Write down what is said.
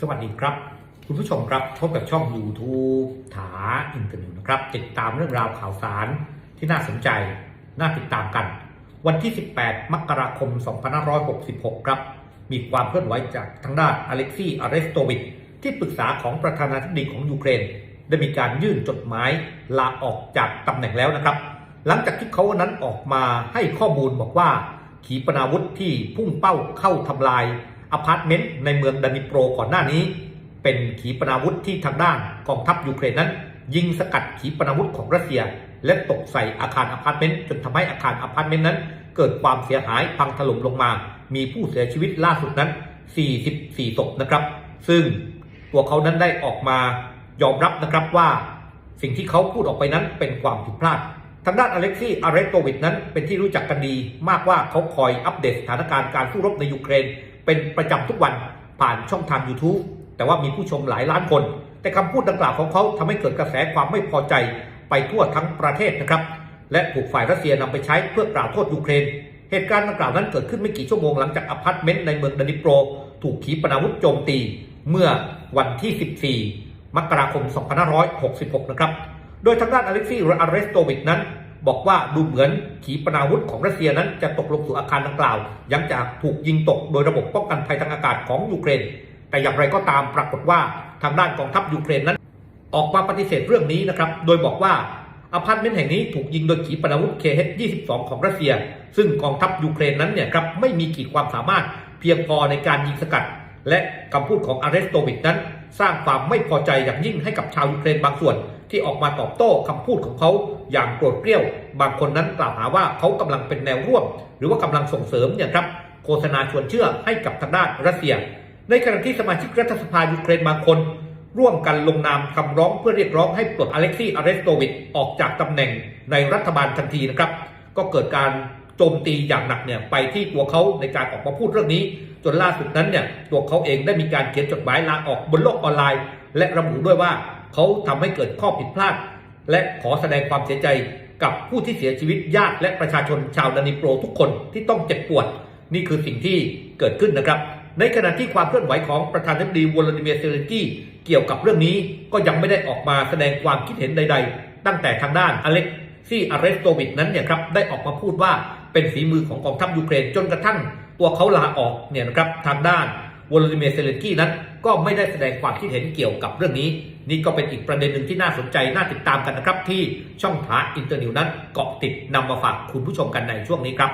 สวัสดีครับ คุณผู้ชมครับพบกับช่อง YouTube ถาอินเตอร์นิวนะครับ ติดตามเรื่องราวข่าวสารที่น่าสนใจ น่าติดตามกัน วันที่ 18 มกราคม 2566 ครับ มีความเคลื่อนไหวจากทางด้านอเล็กซี่อาร์เรสโตวิชที่ปรึกษาของประธานาธิบดีของยูเครน ได้มีการยื่นจดหมายลาออกจากตำแหน่งแล้วนะครับ หลังจากที่เขานั้นออกมาให้ข้อมูลบอกว่าขีปนาวุธที่พุ่งเป้าเข้าทำลาย อพาร์ตเมนต์ในเมืองดานิโปรก่อนหน้านี้ เป็นขีปนาวุธที่ทางด้านกองทัพยูเครนนั้น ยิงสกัดขีปนาวุธของรัสเซีย และตกใส่อาคารอพาร์ตเมนต์จนทำให้อาคารอพาร์ตเมนต์นั้น เกิดความเสียหายพังถล่มลงมา มีผู้เสียชีวิตล่าสุดนั้น 44ศพนะครับ ซึ่งตัวเขานั้นได้ออกมายอมรับนะครับว่าสิ่งที่เขาพูดออกไปนั้นเป็นความผิดพลาด ทางด้านอเล็กซี่อาร์เรโตวิชนั้นเป็นที่รู้จักกันดี มากว่าเขาคอยอัปเดตสถานการณ์การสู้รบในยูเครน เป็นประจำทุกวันผ่านช่องทาง YouTube แต่ว่ามีผู้ชมหลายล้านคน แต่คำพูดดังกล่าวของเขาทำให้เกิดกระแสความไม่พอใจไปทั่วทั้งประเทศนะครับ และถูกฝ่ายรัสเซียนำไปใช้เพื่อกล่าวโทษยูเครน เหตุการณ์ดังกล่าวนั้นเกิดขึ้นไม่กี่ชั่วโมงหลังจากอพาร์ตเมนต์ในเมืองดานิโปร ถูกขีปนาวุธโจมตี เมื่อวันที่ 14 มกราคม 2566 นะครับ โดยทางด้านอเล็กซี่อาร์เรสโตวิชนั้น บอกว่าดูเหมือนขีปนาวุธของรัสเซียนั้นจะตกลงสู่อาคารดังกล่าวหลังจากถูกยิงตกโดยระบบป้องกันภัยทางอากาศของยูเครน แต่อย่างไรก็ตามปรากฏว่าทางด้านกองทัพยูเครนนั้น ออกมาปฏิเสธเรื่องนี้นะครับ โดยบอกว่าอพาร์ตเมนต์แห่งนี้ถูกยิงโดยขีปนาวุธ KH-22 ของรัสเซีย ซึ่งกองทัพยูเครนนั้นเนี่ยครับไม่มีขีดความสามารถเพียงพอในการยิงสกัด และคำพูดของอาร์เรสโตวิชนั้น สร้างความไม่พอใจอย่างยิ่งให้กับชาวยูเครนบางส่วน ที่ออกมาตอบโต้คำพูดของเขาอย่างโกรธเกรี้ยว บางคนนั้นกล่าวหาว่าเขากำลังเป็นแนวร่วม หรือว่ากำลังส่งเสริมเนี่ยครับโฆษณาชวนเชื่อให้กับทางด้านรัสเซีย ในขณะที่สมาชิกรัฐสภายูเครนบางคน ร่วมกันลงนามคำร้องเพื่อเรียกร้องให้ปลดอเล็กซี่อาร์เรสโตวิชออกจากตำแหน่งในรัฐบาลทันทีนะครับ ก็เกิดการโจมตีอย่างหนักเนี่ยไปที่ตัวเขาในการออกมาพูดเรื่องนี้ จนล่าสุดนั้นเนี่ยตัวเขาเองได้มีการเขียนจดหมายลาออกบนโลกออนไลน์ และระบุด้วยว่า เขาทำให้เกิดข้อผิดพลาด และขอแสดงความเสียใจกับผู้ที่เสียชีวิตญาติและประชาชนชาวดานิโปรทุกคนที่ต้องเจ็บปวด นี่คือสิ่งที่เกิดขึ้นนะครับ ในขณะที่ความเคลื่อนไหวของประธานาธิบดีวลาดิเมียร์เซเลนกี้เกี่ยวกับเรื่องนี้ก็ยังไม่ได้ออกมาแสดงความคิดเห็นใด ๆ ตั้งแต่ทางด้านอเล็กซี่อาร์เรสโตวิชนั้นเนี่ยครับได้ออกมาพูดว่าเป็นฝีมือของกองทัพยูเครนจนกระทั่งตัวเขาลาออกเนี่ยนะครับทางด้าน วลาดิเมียร์เซเลนกี้นั้น ก็ไม่ได้แสดงความคิดเห็นเกี่ยวกับเรื่องนี้ นี่ก็เป็นอีกประเด็นหนึ่งที่น่าสนใจน่าติดตามกันนะครับ ที่ช่องทาอินเตอร์นิวนั้นเกาะติดนำมาฝากคุณผู้ชมกันในช่วงนี้ครับ